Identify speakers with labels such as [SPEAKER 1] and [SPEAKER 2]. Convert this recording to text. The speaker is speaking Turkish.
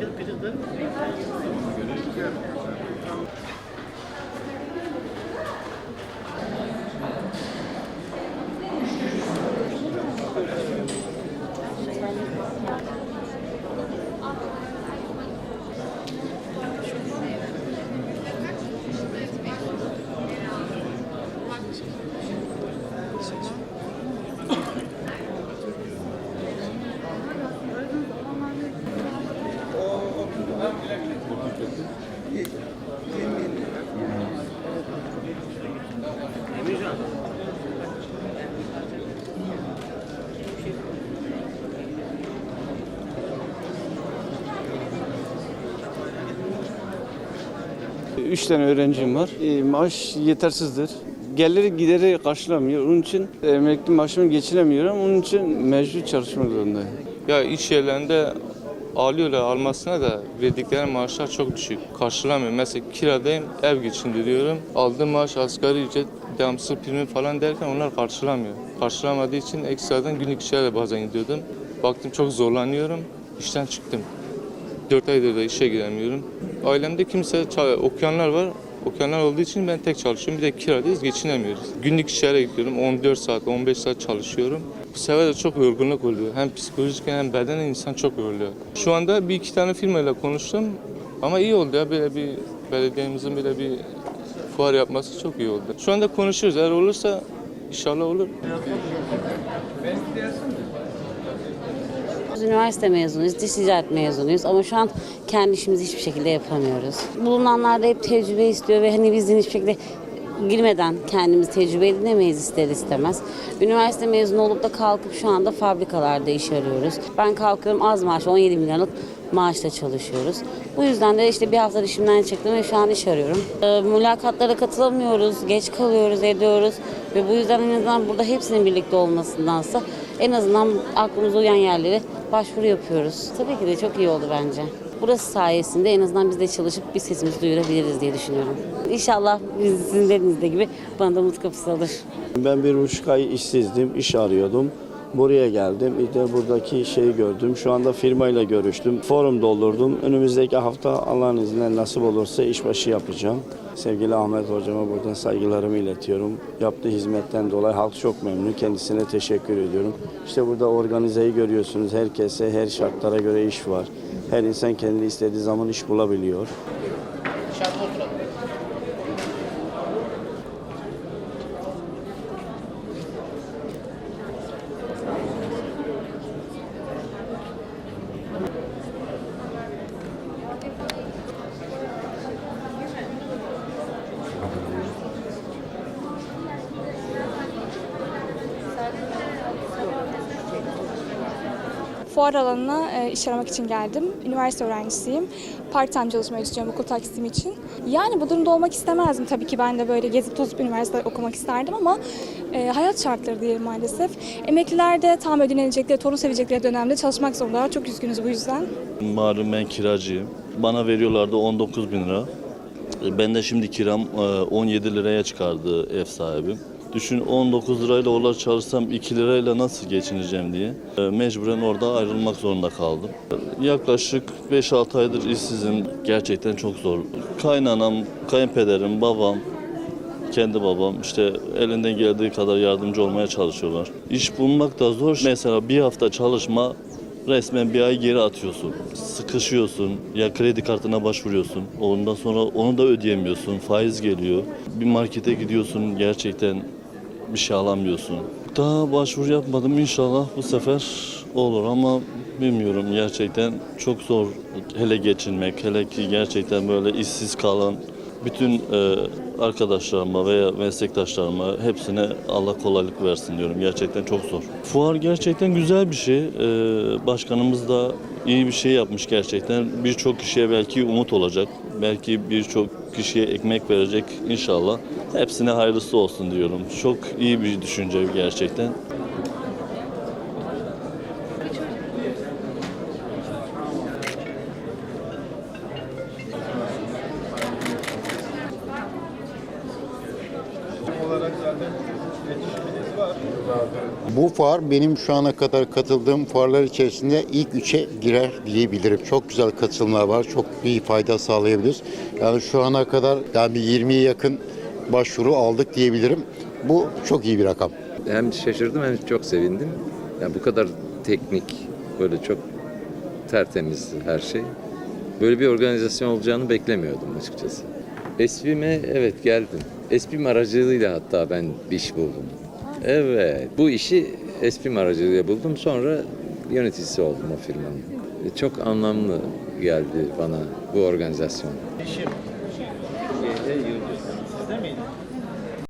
[SPEAKER 1] Bakın bir de Üç tane öğrencim var. E, maaş yetersizdir. Geliri gideri karşılamıyor. Onun için emekli maaşımı geçinemiyorum. Onun için mecbur çalışmak zorundayım.
[SPEAKER 2] Ya iş yerlerinde alıyorlar almasına da verdikleri maaşlar çok düşük. Karşılamıyor. Mesela kiradayım, ev geçindiriyorum. Aldığım maaş asgari ücret, devamsız primi falan derken onlar karşılamıyor. Karşılamadığı için ekstradan günlük işlerle bazen gidiyordum. Baktım çok zorlanıyorum. İşten çıktım. 4 aydır da işe giremiyorum. Ailemde kimse okuyanlar var. Okuyanlar olduğu için ben tek çalışıyorum. Bir de kiradayız, geçinemiyoruz. Günlük işlere gidiyorum. 14 saat, 15 saat çalışıyorum. Bu sefer de çok yorgunluk oluyor. Hem psikolojik hem bedenen insan çok yoruluyor. Şu anda bir iki tane firmayla konuştum. Ama iyi oldu ya böyle bir belediyemizin böyle bir fuar yapması çok iyi oldu. Şu anda konuşuyoruz. Eğer olursa inşallah olur.
[SPEAKER 3] Biz üniversite mezunuyuz, dış ticaret mezunuyuz ama şu an kendi işimizi hiçbir şekilde yapamıyoruz. Bulunanlar da hep tecrübe istiyor ve hani bizden hiçbir şekilde girmeden kendimizi tecrübe edinemeyiz ister istemez. Üniversite mezunu olup da kalkıp şu anda fabrikalarda iş arıyoruz. Ben kalkıyorum az maaş 17 milyonluk maaşla çalışıyoruz. Bu yüzden de işte bir hafta işimden çıktım ve şu an iş arıyorum. Ee, mülakatlara katılamıyoruz, geç kalıyoruz, ediyoruz ve bu yüzden en azından burada hepsinin birlikte olmasındansa en azından aklımıza uyan yerlere başvuru yapıyoruz. Tabii ki de çok iyi oldu bence. Burası sayesinde en azından biz de çalışıp bir sesimizi duyurabiliriz diye düşünüyorum. İnşallah sizin dediğinizde gibi bana da umut kapısı olur.
[SPEAKER 4] Ben bir buçuk ay işsizdim, iş arıyordum. Buraya geldim. De buradaki şeyi gördüm. Şu anda firmayla görüştüm. Forum doldurdum. Önümüzdeki hafta Allah'ın izniyle nasip olursa işbaşı yapacağım. Sevgili Ahmet hocama buradan saygılarımı iletiyorum. Yaptığı hizmetten dolayı halk çok memnun. Kendisine teşekkür ediyorum. İşte burada organizeyi görüyorsunuz. Herkese, her şartlara göre iş var. Her insan kendi istediği zaman iş bulabiliyor.
[SPEAKER 5] Fuar alanına e, iş aramak için geldim. Üniversite öğrencisiyim. Part-time çalışmak istiyorum okul taksim için. Yani bu durumda olmak istemezdim. Tabii ki ben de böyle gezip tozup üniversite okumak isterdim ama e, hayat şartları diyelim maalesef. Emekliler de tam ödenecekleri, torun sevecekleri dönemde çalışmak zorundalar. Çok üzgünüz bu yüzden.
[SPEAKER 6] Malum ben kiracıyım. Bana veriyorlardı 19 bin lira. E, Ben de şimdi kiram e, 17 liraya çıkardı ev sahibim. Düşün 19 lirayla orada çalışsam 2 lirayla nasıl geçineceğim diye. E, Mecburen orada ayrılmak zorunda kaldım. Yaklaşık 5-6 aydır işsizim. Gerçekten çok zor. Kaynanam, kayınpederim, babam, kendi babam işte elinden geldiği kadar yardımcı olmaya çalışıyorlar. İş bulmak da zor. Mesela bir hafta çalışma resmen bir ay geri atıyorsun. Sıkışıyorsun. Ya kredi kartına başvuruyorsun. Ondan sonra onu da ödeyemiyorsun. Faiz geliyor. Bir markete gidiyorsun gerçekten bir şey alamıyorsun. Daha başvuru yapmadım inşallah bu sefer olur ama bilmiyorum gerçekten çok zor hele geçinmek. Hele ki gerçekten böyle işsiz kalan bütün e, arkadaşlarıma veya meslektaşlarıma hepsine Allah kolaylık versin diyorum. Gerçekten çok zor. Fuar gerçekten güzel bir şey. E, başkanımız da iyi bir şey yapmış gerçekten. Birçok kişiye belki umut olacak. Belki birçok kişiye ekmek verecek inşallah. Hepsine hayırlısı olsun diyorum. Çok iyi bir düşünce gerçekten.
[SPEAKER 7] Bu fuar benim şu ana kadar katıldığım fuarlar içerisinde ilk üçe girer diyebilirim. Çok güzel katılımlar var. Çok iyi fayda sağlayabiliyoruz. Yani şu ana kadar yani bir 20'ye yakın başvuru aldık diyebilirim. Bu çok iyi bir rakam.
[SPEAKER 8] hem şaşırdım hem çok sevindim. Yani bu kadar teknik, böyle çok tertemiz her şey. Böyle bir organizasyon olacağını beklemiyordum açıkçası. Esbim'e evet geldim. Esbim aracılığıyla hatta ben bir iş buldum. Evet, bu işi Esbim aracılığıyla buldum. Sonra yöneticisi oldum o firmanın. E, Çok anlamlı geldi bana bu organizasyon.